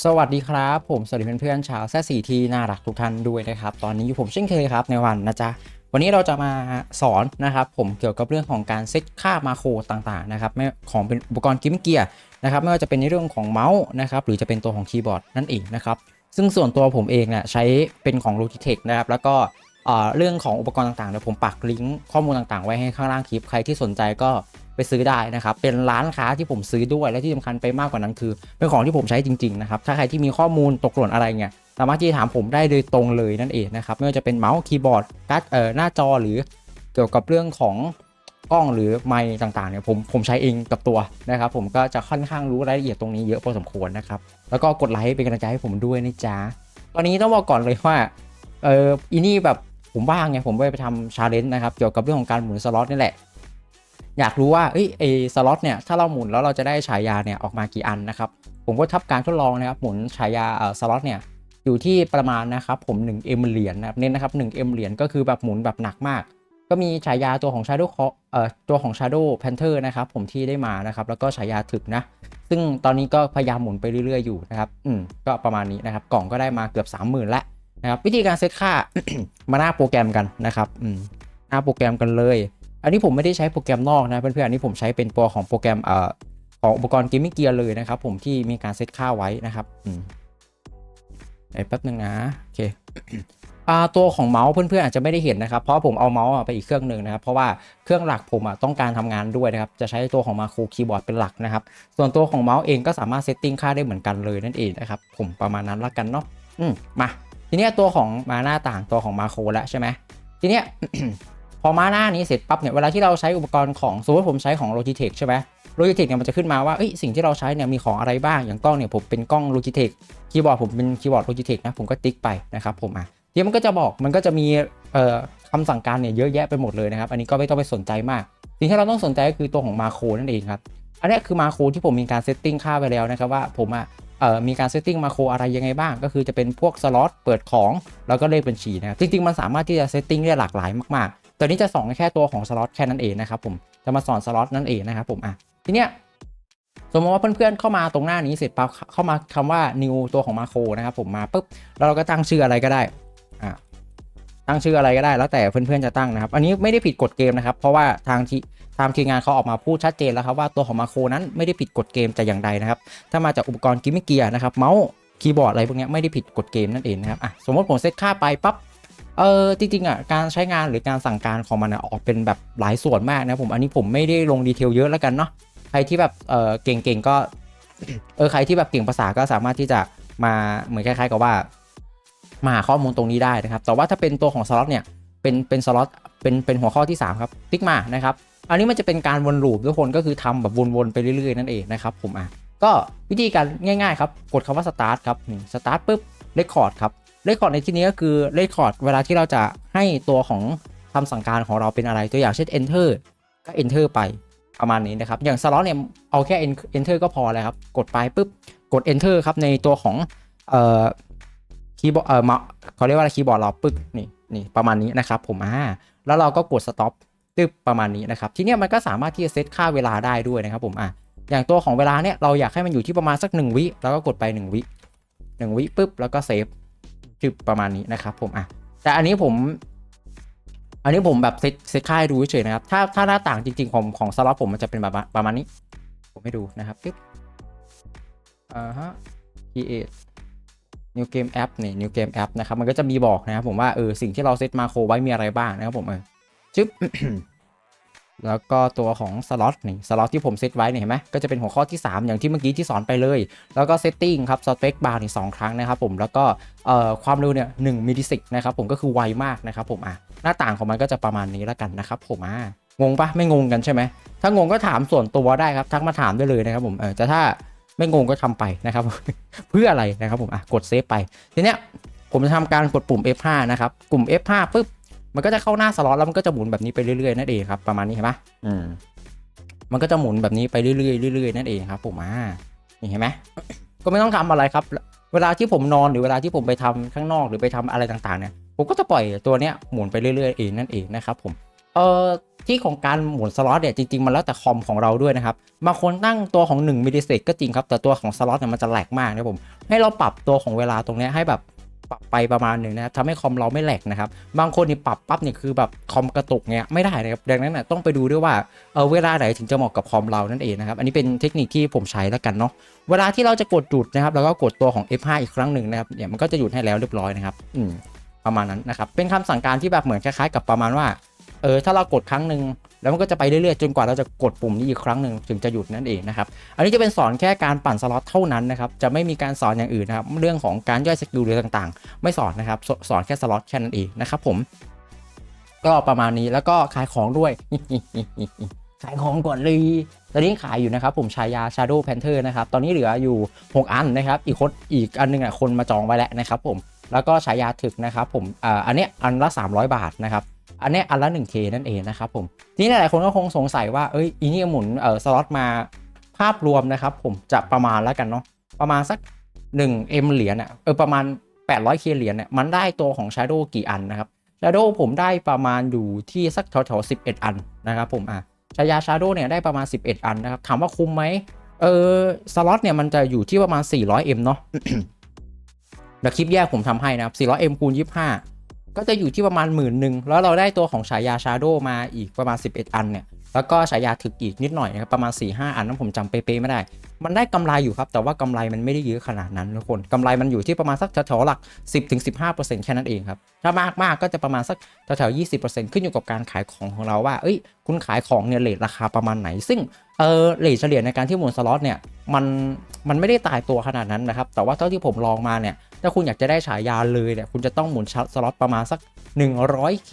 สวัสดีครับ ผมสวัสดีเพื่อนๆชาวแซสี่ที่น่ารักทุกท่านด้วยนะครับ ตอนนี้อยู่ผมเช่นเคยครับในวันนะจ๊ะ วันนี้เราจะมาสอนนะครับ ผมเกี่ยวกับเรื่องของการเซตค่ามาโครต่างๆนะครับของเป็นอุปกรณ์กิมเกียร์นะครับไม่ว่าจะเป็นในเรื่องของเมาส์นะครับหรือจะเป็นตัวของคีย์บอร์ดนั่นเองนะครับซึ่งส่วนตัวผมเองเนี่ยใช้เป็นของ Logitech นะครับแล้วก็เรื่องของอุปกรณ์ต่างๆเดี๋ยวผมปักลิงก์ข้อมูลต่างๆ ไว้ให้ข้างล่างคลิปใครที่สนใจก็ ซื้อได้นะครับ เป็นร้านค้าที่ผมซื้อด้วยและที่สำคัญไปมากกว่านั้นคือ เป็นของที่ผมใช้จริงๆนะครับถ้าใครที่มีข้อมูลตกหล่นอะไรเนี่ยสามารถที่ถามผมได้โดยตรงเลยนั่นเองนะครับไม่ว่าจะเป็นเมาส์คีย์บอร์ดการ์ดเอ่อหน้าจอหรือเกี่ยวกับเรื่องของกล้องหรือไมค์ต่างๆเนี่ยผมผมใช้เองกับตัวนะครับ ผมก็จะค่อนข้างรู้รายละเอียดตรงนี้เยอะพอสมควรนะครับ แล้วก็กดไลค์เป็นกำลังใจให้ผมด้วยนะจ๊ะตอนนี้ต้องบอกก่อนเลยว่าเอออีนี่แบบผมว่างไงผมไปทำชาเลนจ์นะครับเกี่ยวกับเรื่องของการหมุนสล็อตนี่แหละ อยากรู้ว่าเอ้ยไอสล็อตเนี่ยถ้าเราหมุนแล้วเราจะได้ฉายาเนี่ยออกมากี่อันนะครับ ผมก็ทับการทดลองนะครับหมุนฉายาเอ่อสล็อตเนี่ยอยู่ที่ประมาณนะครับผม 1 M เหรียญนะครับเน้นนะครับ 1 M เหรียญก็คือแบบหมุนแบบหนักมาก ก็มีฉายาตัวของ Shadow เอ่อตัวของ Shadow Panther นะครับผมที่ได้มานะครับแล้วก็ฉายาถึกนะ ซึ่งตอนนี้ก็พยายามหมุนไปเรื่อยๆอยู่นะครับอืมก็ประมาณนี้นะครับกล่องก็ได้มาเกือบ 30,000แล้วนะครับวิธีการเซตค่า มาหน้าโปรแกรมกันนะครับอืมหน้าโปรแกรมกันเลย อันนี้ผมไม่ได้ใช้โปรแกรมนอกนะเพื่อนๆอันนี้ผมใช้เป็นตัวของโปรแกรมเอ่อของอุปกรณ์เกมมิ่งเกียร์เลยนะครับ ผมที่มีการเซตค่าไว้นะครับอืมเดี๋ยวแป๊บนึงนะโอเคอ่าตัวของเมาส์เพื่อนๆอาจจะไม่ได้เห็นนะครับ เพราะผมเอาเมาส์ไปอีกเครื่องหนึ่งนะครับ เพราะว่าเครื่องหลักผมอะต้องการทำงานด้วยนะครับ จะใช้ตัวของมาโครคีย์บอร์ดเป็นหลักนะครับ ส่วนตัวของเมาส์เองก็สามารถเซตติ้งค่าได้เหมือนกันเลยนั่นเองนะครับ ผมประมาณนั้นละกันเนาะอืมมา ทีนี้ตัวของมาหน้าต่างตัวของมาโครแล้วใช่ไหมทีเนี้ย พอมาหน้านี้เสร็จปั๊บเนี่ยเวลาที่เราใช้อุปกรณ์ของสมมติผมใช้ของ Logitech ใช่ไหม Logitech เนี่ยมันจะขึ้นมาว่าสิ่งที่เราใช้เนี่ยมีของอะไรบ้าง อย่างกล้องเนี่ยผมเป็นกล้อง Logitech คีย์บอร์ดผมเป็นคีย์บอร์ด Logitech นะผมก็ติ๊กไปนะครับผมอะที่มันก็จะบอกมันก็จะมีเอ่อคำสั่งการเนี่ยเยอะแยะไปหมดเลยนะครับอันนี้ก็ไม่ต้องไปสนใจมากสิ่งที่เราต้องสนใจก็คือตัวของมาโครนั่นเองครับอันนี้คือมาโครที่ผมมีการเซตติ้งค่าไปแล้วนะครับว่าผมอะเอ่อมีการเซตติ้งมาโครอะไรยังไงบ้าง ก็คือจะเป็นพวกสล็อตเปิดของแล้วก็เลขบัญชีนะครับจริงๆมันสามารถที่จะเซตติ้งได้หลากหลายมากๆ ตัวนี้จะสอนแค่ตัวของสล็อตแค่นั้นเองนะครับผมจะมาสอนสล็อตนั่นเองนะครับผมอะทีเนี้ยสมมติว่าเพื่อนๆเข้ามาตรงหน้านี้เสร็จปั๊บเข้ามาคำว่า new ตัวของมาโครนะครับผมมาปุ๊บแล้วเราก็ตั้งชื่ออะไรก็ได้อะตั้งชื่ออะไรก็ได้แล้วแต่เพื่อนๆจะตั้งนะครับ อันนี้ไม่ได้ผิดกฎเกมนะครับ เพราะว่าทางที่ทางทีมงานเขาออกมาพูดชัดเจนแล้วครับว่าตัวของมาโครนั้นไม่ได้ผิดกฎเกมแต่อย่างใดนะครับ ถ้ามาจากอุปกรณ์กิมมิเกียนะครับเมาส์คีย์บอร์ดอะไรพวกนี้ไม่ได้ผิดกฎเกมนั่นเองนะครับอะสมมติผมเซตค่าไปปั๊บ เออจริงๆอะการใช้งานหรือการสั่งการของมันอะออกเป็นแบบหลายส่วนมากนะผมอันนี้ผมไม่ได้ลงดีเทลเยอะแล้วกันเนาะใครที่แบบเออเก่งๆก็เออใครที่แบบเก่งภาษาก็สามารถที่จะมาเหมือนคล้ายๆกับว่า มาหาข้อมูลตรงนี้ได้นะครับ แต่ว่าถ้าเป็นตัวของสล็อตเนี่ยเป็นเป็นสล็อตเป็นเป็นหัวข้อที่ 3 ครับติ๊กมานะครับอันนี้มันจะเป็นการวนลูปทุกคนก็คือทำแบบวนๆไปเรื่อยๆนั่นเองนะครับผมอะก็วิธีการง่ายๆครับกดคำว่า start ครับนี่ start ปุ๊บ record ครับ เรคคอร์ดในที่นี้ก็คือเรคคอร์ดเวลาที่เราจะให้ตัวของคำสั่งการของเราเป็นอะไรตัวอย่างเช่น enter ก็ enter ไปประมาณนี้นะครับ อย่าง slot เนี่ยเอาแค่ enter ก็พอแล้วครับ กดไปปุ๊บกด enter ครับในตัวของเอ่อคีย์บอร์ดเอ่อมาเขาเรียกว่าคีย์บอร์ดเราปึ๊บนี่นี่ประมาณนี้นะครับ ผมอ่าแล้วเราก็กด stop ตึ๊บประมาณนี้นะครับ ทีเนี้ยมันก็สามารถที่จะเซตค่าเวลาได้ด้วยนะครับผมอะอย่างตัวของเวลาเนี่ยเราอยากให้มันอยู่ที่ประมาณสัก 1 วิ แล้วก็กดไป 1 วิ 1 วิปุ๊บแล้วก็เซฟ จึบประมาณนี้นะครับผมอะแต่อันนี้ผม อันนี้ผมแบบเซตเซตค่ายดูเฉยนะครับ ถ้าถ้าหน้าต่างจริงๆของของสล็อตผมมันจะเป็นแบบประมาณนี้ ผมให้ดูนะครับปึ๊บอ่าฮะ create new game app นี่ new game app นะครับ มันก็จะมีบอกนะครับผมว่าเออสิ่งที่เราเซตมาโครไว้มีอะไรบ้างนะครับผมเออจึ๊บ แล้วก็ตัวของสล็อตนี่สล็อตที่ผมเซตไว้เนี่ยเห็นไหมก็จะเป็นหัวข้อที่ 3 อย่างที่เมื่อกี้ที่สอนไปเลย แล้วก็เซตติ้งครับสเปคบาร์นี่สองครั้งนะครับผมแล้วก็ความเร็วเนี่ยหนึ่งมิลลิสิกนะครับผมก็คือไวมากนะครับผมอะหน้าต่างของมันก็จะประมาณนี้แล้วกันนะครับผมอะงงปะไม่งงกันใช่ไหมถ้างงก็ถามส่วนตัวได้ครับทักมาถามได้เลยนะครับผมเออแต่ถ้าไม่งงก็ทำไปนะครับเพื่ออะไรนะครับผมอะกดเซฟไปทีเนี้ยผมจะทำการกดปุ่ม F5 นะครับกลุ่ม F5 ปุ๊บ มันก็จะเข้าหน้าสล็อตแล้วมันก็จะหมุนแบบนี้ไปเรื่อยๆนั่นเองครับประมาณนี้เห็นปะอืมมันก็จะหมุนแบบนี้ไปเรื่อยๆเรื่อยๆนั่นเองครับผมอ่านี่เห็นไหมก็ไม่ต้องทำอะไรครับ เวลาที่ผมนอนหรือเวลาที่ผมไปทำข้างนอกหรือไปทำอะไรต่างๆเนี่ยผมก็จะปล่อยตัวเนี้ยหมุนไปเรื่อยๆเองนั่นเองนะครับผมเอ่อที่ของการหมุนสล็อตเนี่ยจริงๆ มันแล้วแต่คอมของเราด้วยนะครับบางคนตั้งตัวของ1มิลลิเซกก็จริงครับ แต่ตัวของสล็อตเนี่ยมันจะแหลกมากนะครับผมให้เราปรับตัวของเวลาตรงเนี้ยให้แบบ ปรับไปประมาณหนึ่งนะครับทำให้คอมเราไม่แหลกนะครับ บางคนนี่ปรับปั๊บเนี่ยคือแบบคอมกระตุกเงี้ยไม่ได้นะครับดังนั้นนะต้องไปดูด้วยว่าเออเวลาไหนถึงจะเหมาะกับคอมเรานั่นเองนะครับอันนี้เป็นเทคนิคที่ผมใช้แล้วกันเนาะเวลาที่เราจะกดหยุดนะครับแล้วก็กดตัวของ F5 อีกครั้งหนึ่งนะครับเนี่ยมันก็จะหยุดให้แล้วเรียบร้อยนะครับอืมประมาณนั้นนะครับเป็นคำสั่งการที่แบบเหมือนคล้ายๆ กับประมาณว่าเออถ้าเรากดครั้งหนึ่ง แล้วมันก็จะไปเรื่อยๆ จนกว่าเราจะกดปุ่มนี้อีกครั้งหนึ่งถึงจะหยุดนั่นเองนะครับ อันนี้จะเป็นสอนแค่การปั่นสล็อตเท่านั้นนะครับ จะไม่มีการสอนอย่างอื่นนะครับ เรื่องของการย่อยสกิลหรือต่างๆ ไม่สอนนะครับสสอนแค่สล็อตแค่นั้นเองนะครับผม ก็ประมาณนี้แล้วก็ขายของด้วย ขายของก่อนเลยตอนนี้ขายอยู่นะครับผมชายา Shadow Panther นะครับ ตอนนี้เหลืออยู่ 6 อันนะครับ อีกคนอีกอันหนึงอะคนมาจองไว้แล้วนะครับผม แล้วก็ฉายาถึกนะครับผม อ่า อันเนี้ยอันละ 300 บาทนะครับ อันนี้อันละ 1K นั่นเองนะครับผมทีนี้หลายคนก็คงสงสัยว่าเอ้ยอีนี่หมุนเออสล็อตมาภาพรวมนะครับผมจะประมาณแล้วกันเนาะประมาณสัก 1M เหรียญอะเออประมาณ 800K เหรียญเนี่ยมันได้ตัวของ Shadow กี่อันนะครับ Shadow ผมได้ประมาณอยู่ที่สักแถวๆ11 อันนะครับผมอะชายา Shadow เนี่ยได้ประมาณ 11 อันนะครับถามว่าคุ้มไหมเออสล็อตเนี่ยมันจะอยู่ที่ประมาณ 400M เนาะเดี๋ยวคลิปแยกผมทำให้นะครับ 400M คูณ25 ก็จะอยู่ที่ประมาณหมื่นหนึ่งแล้วเราได้ตัวของฉายาชาโดมาอีกประมาณ 11 อันเนี่ยแล้วก็ฉายาถึกอีกนิดหน่อยนะครับประมาณ4-5อันนั้นผมจำเป๊ะๆไม่ได้ มันได้กำไรอยู่ครับ แต่ว่ากำไรมันไม่ได้เยอะขนาดนั้นทุกคนกำไรมันอยู่ที่ประมาณสักแถวๆหลัก 10-15%แค่นั้นเองครับ ถ้ามากๆก็จะประมาณสักแถวๆ20%ขึ้นอยู่กับการขายของของเราว่า เอ้ย คุณขายของเนี่ยเลทราคาประมาณไหน ซึ่งเออเลทเฉลี่ยในการที่หมุนสล็อตเนี่ยมันมันไม่ได้ตายตัวขนาดนั้นนะครับแต่ว่าเท่าที่ผมลองมาเนี่ย ถ้าคุณอยากจะได้ฉายาเลยเนี่ยคุณจะต้องหมุนสล็อตประมาณสัก 100k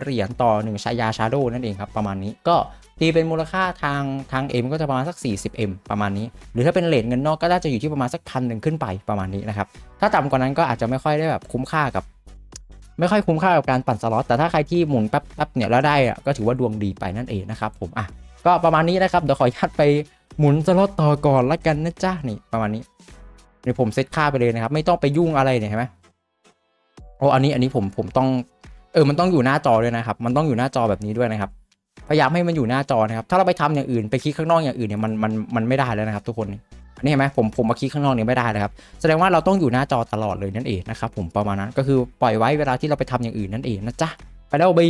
เหรียญต่อ 1 ฉายาชาโดนั่นเองครับประมาณนี้ก็ตีเป็นมูลค่าทางทาง M ก็จะประมาณสัก 40M ประมาณนี้ หรือถ้าเป็นเลทเงินนอกก็น่าจะอยู่ที่ประมาณสักพันหนึ่งขึ้นไปประมาณนี้นะครับ ถ้าต่ำกว่านั้นก็อาจจะไม่ค่อยได้แบบคุ้มค่ากับ ไม่ค่อยคุ้มค่ากับการปั่นสล็อต แต่ถ้าใครที่หมุนแป๊บๆเนี่ยแล้วได้อะก็ถือว่าดวงดีไปนั่นเองนะครับผม อะ ก็ประมาณนี้นะครับ เดี๋ยวขออนุญาตไปหมุนสล็อตต่อก่อนละกันนะจ๊ะนี่ประมาณนี้ เดี๋ยวผมเซตค่าไปเลยนะครับ ไม่ต้องไปยุ่งอะไรเนี่ยเห็นไหมโอ้อันนี้อันนี้ผมผมต้องเออมันต้องอยู่หน้าจอด้วยนะครับ มันต้องอยู่หน้าจอแบบนี้ด้วยนะครับพยายามให้มันอยู่หน้าจอนะครับ ถ้าเราไปทำอย่างอื่นไปคลิกข้างนอกอย่างอื่นเนี่ยมันมันมันไม่ได้แล้วนะครับ ทุกคนนนี้เห็นไหมผมผมมาคลิกข้างนอกเนี่ยไม่ได้เลยครับ แสดงว่าเราต้องอยู่หน้าจอตลอดเลยนั่นเองนะครับผมประมาณนั้นก็คือปล่อยไว้เวลาที่เราไปทำอย่างอื่นนั่นเองนะจ๊ะไปแล้วบี